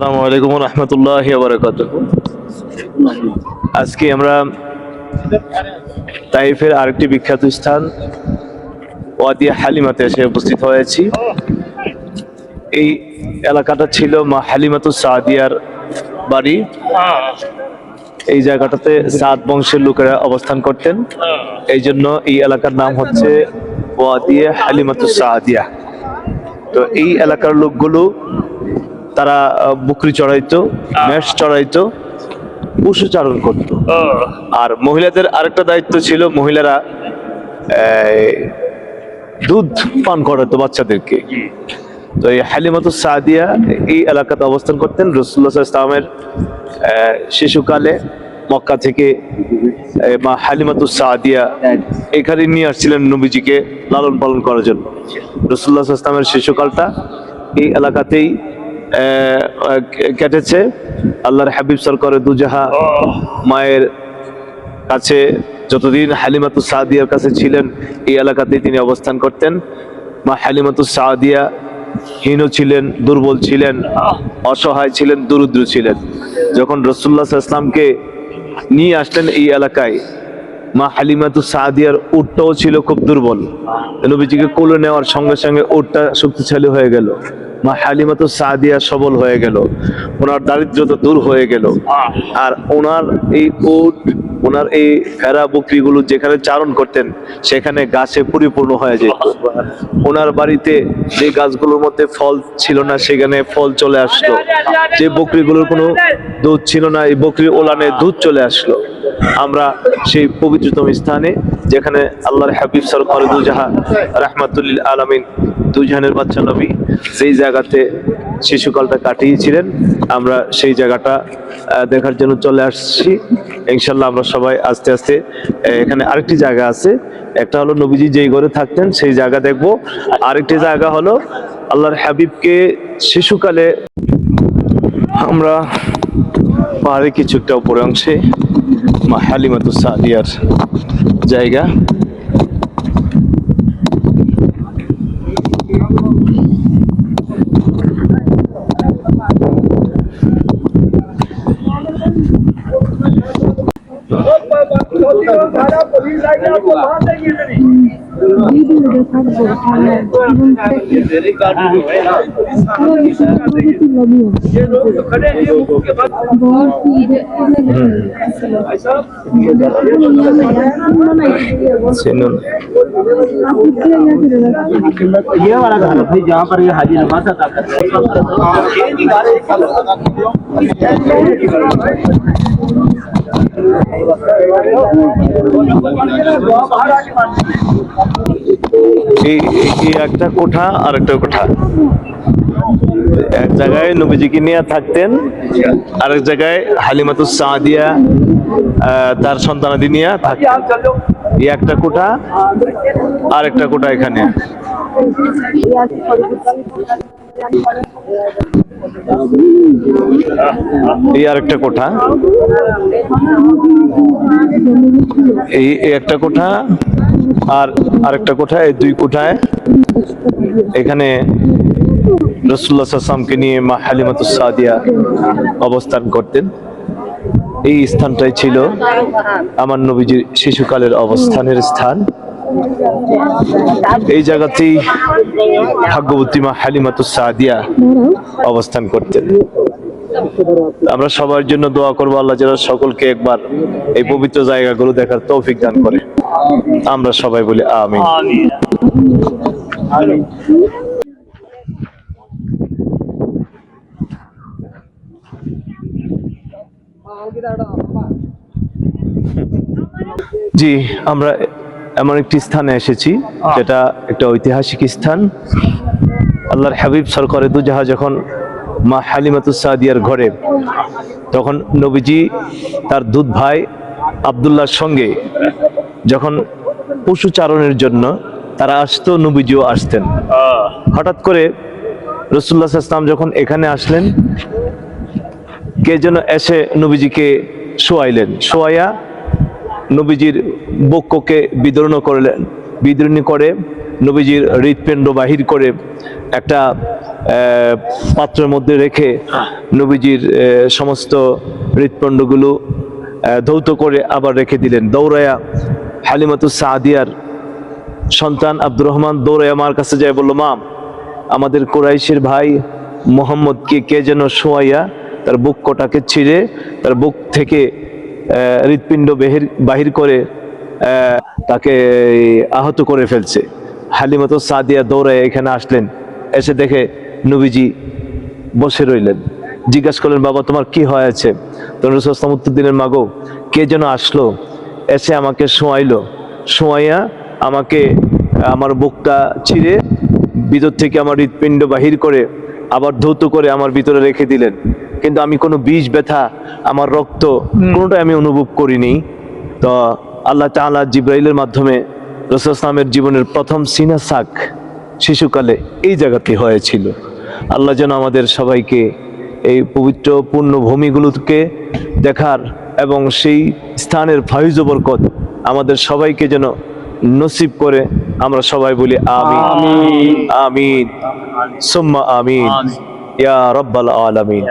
আসসালামু আলাইকুম রহমতুল্লাহ আজকে আমরা তাইফের আরেকটি বিখ্যাত স্থান, ওয়াদিয়া হালিমাতে এসে উপস্থিত হয়েছি। এই এলাকাটা ছিল মা হালিমাতু সাদিয়ার বাড়ি। এই জায়গাটাতে সাত বংশের লোকেরা অবস্থান করতেন। এই জন্য এই এলাকার নাম হচ্ছে ওয়াদিয়া হালিমাতু সাদিয়া। তো এই এলাকার লোকগুলো তারা বকরি চড়াইতো মেষ চড়াইতো পশু চারণ করতো। আর মহিলাদের আরেকটা দায়িত্ব ছিল মহিলারা দুধ পান করাতো বাচ্চাদেরকে। তো এই হালিমাতু সাদিয়া এই এলাকাতে অবস্থান করতেন। রসুল্লাহ ইসলামের শিশুকালে মক্কা থেকে মা হালিমাতু সাদিয়া এখানে নিয়ে আসছিলেন নবীজিকে লালন পালন করার জন্য। রসুল্লাহ ইসলামের শিশুকালটা এই এলাকাতেই কেটেছে। আল্লাহর হাবিব সরকার দুজাহা মায়ের কাছে যতদিন হালিমাতু সাদিয়ার কাছে ছিলেন, এই এলাকাতেই তিনি অবস্থান করতেন। মা হালিমাতু সাদিয়া হীন ছিলেন, দুর্বল ছিলেন, অসহায় ছিলেন, দরিদ্র ছিলেন। যখন রসুল্লাহ ইসলামকে নিয়ে আসলেন এই এলাকায়, মা হালিমাতু সাদিয়ার উটটাও ছিল খুব দুর্বল। নবীজিকে কোলে নেওয়ার সঙ্গে সঙ্গে উটটা শক্তিশালী হয়ে গেল। মা হালিমাতু সাদিয়া সবল হয়ে গেল। ওনার দারিদ্রতা দূর হয়ে গেল। আর ওনার এই উট, ওনার এই ভেড়া বকরিগুলো যেখানে চারণ করতেন, সেখানে গাছে পরিপূর্ণ হয়ে যেত। ওনার বাড়িতে যে গাছগুলোর মধ্যে ফল ছিল না, সেখানে ফল চলে আসলো। যে বকরিগুলোর কোনো দুধ ছিল না, এই বকরির ওলানে দুধ চলে আসলো। আমরা সেই পবিত্রতম স্থানে, যেখানে আল্লাহর হাবিব সরকার দুজাহা রাহমাতুল্লিল আলামিন দুজাহানের বাচ্চা নবী সেই জায়গাতে শিশুকালটা কাটিয়েছিলেন। আমরা সেই জায়গাটা দেখার জন্য চলে আসছি। ইনশাল্লাহ আমরা সবাই আস্তে আস্তে এখানে আরেকটি জায়গা আছে। একটা হলো নবীজি যেই ঘরে থাকতেন, সেই জায়গা দেখব। আরেকটি জায়গা হলো আল্লাহর হাবিবকে শিশুকালে আমরা পাহাড়ে কিছু একটা উপরে অংশে, মা হালিমাতু সাদিয়ার জায়গা। ये वाला घर भाई जहाँ पर ये हाजी नमाज़ अदा करते এই এই একটা কোঠা আর একটা কোঠা। এক জায়গায় নবীজিকে নিয়ে থাকতেন, আরেক জায়গায় হালিমাতু সাদিয়া তার সন্তানাদি নিয়ে থাকতেন এই একটা কোঠা আর একটা কোঠা এখানে। এই আরেকটা কোঠা। এই একটা কোঠা, আর আরেকটা কোঠা এই দুই কোঠায়। এখানে রসুল্লাহ সাল্লামকে নিয়ে মা হালিমাতু সাদিয়া অবস্থান করতেন। এই স্থানটাই ছিল আমার নবীজির শিশুকালের অবস্থানের স্থান। এই জায়গাতেই ভাগ্যবতী মা হালিমাতু সাদিয়া অবস্থান করতেন। আমরা সবার জন্য দোয়া করব, আল্লাহ যেন সকলকে একবার এই পবিত্র জায়গাগুলো দেখার তৌফিক দান করে। আমরা সবাই বলি আমিন। জি আমরা এমন একটি স্থানে এসেছি যেটা একটা ঐতিহাসিক স্থান। আল্লাহর হাবিব সরকারে দুজাহা যখন মা হালিমাতু সাদিয়ার ঘরে তখন নবীজি তার দুধ ভাই আবদুল্লাহর সঙ্গে যখন পশু চারণের জন্য তারা আসতো নবীজিও আসতেন। হঠাৎ করে রসুল্লাহ ইসলাম যখন এখানে আসলেন কে যেন এসে নবীজিকে শোয়াইলেন, শোয়াইয়া নবীজির বক্ষকে বিদরণ করলেন। বিদরণী করে নবীজির হৃৎপিণ্ড বাহির করে একটা পাত্রের মধ্যে রেখে নবীজির সমস্ত হৃৎপণ্ডগুলো ধৌত করে আবার রেখে দিলেন। দৌড়ায়া হালিমাতুস সাদিয়ার সন্তান আব্দুর রহমান দৌড়ে আমার কাছে যায় বলল, মা, আমাদের কোরাইশের ভাই মোহাম্মদকে কে যেন শোয়াইয়া তার বুক কটাকে ছিঁড়ে তার বুক থেকে হৃৎপিণ্ড বেহির, বাহির করে তাকে আহত করে ফেলছে। হালিমতো সাদিয়া দৌড়ায় এখানে আসলেন, এসে দেখে নবীজি বসে রইলেন। জিজ্ঞাসা করলেন, বাবা, তোমার কি হয়েছে? তখন রসুলাম উত্তর দিলেন মাগো, কে যেন আসলো, এসে আমাকে শোয়াইলো। শোয়াইয়া আমাকে, আমার বুকটা ছিঁড়ে, ভিতর থেকে আমার হৃৎপিণ্ড বাহির করে, আবার ধৌত করে আমার ভিতরে রেখে দিলেন। কিন্তু আমি কোনো বিষ ব্যথা আমার রক্ত কোনোটাই আমি অনুভব করিনি। তো আল্লাহ তাআলা জিব্রাইলের মাধ্যমে রসুল ইসলামের জীবনের প্রথম সিনা সাক শিশুকালে এই জায়গাতে হয়েছিল। আল্লাহ যেন আমাদের সবাইকে এই পবিত্র পূর্ণ ভূমিগুলোকে দেখার এবং সেই স্থানের ফাইজ বরকত আমাদের সবাইকে যেন নসিব করে আমরা সবাই বলি আমিন। আমিন। সুম্মা আমিন। ইয়া রব্বাল আলামিন।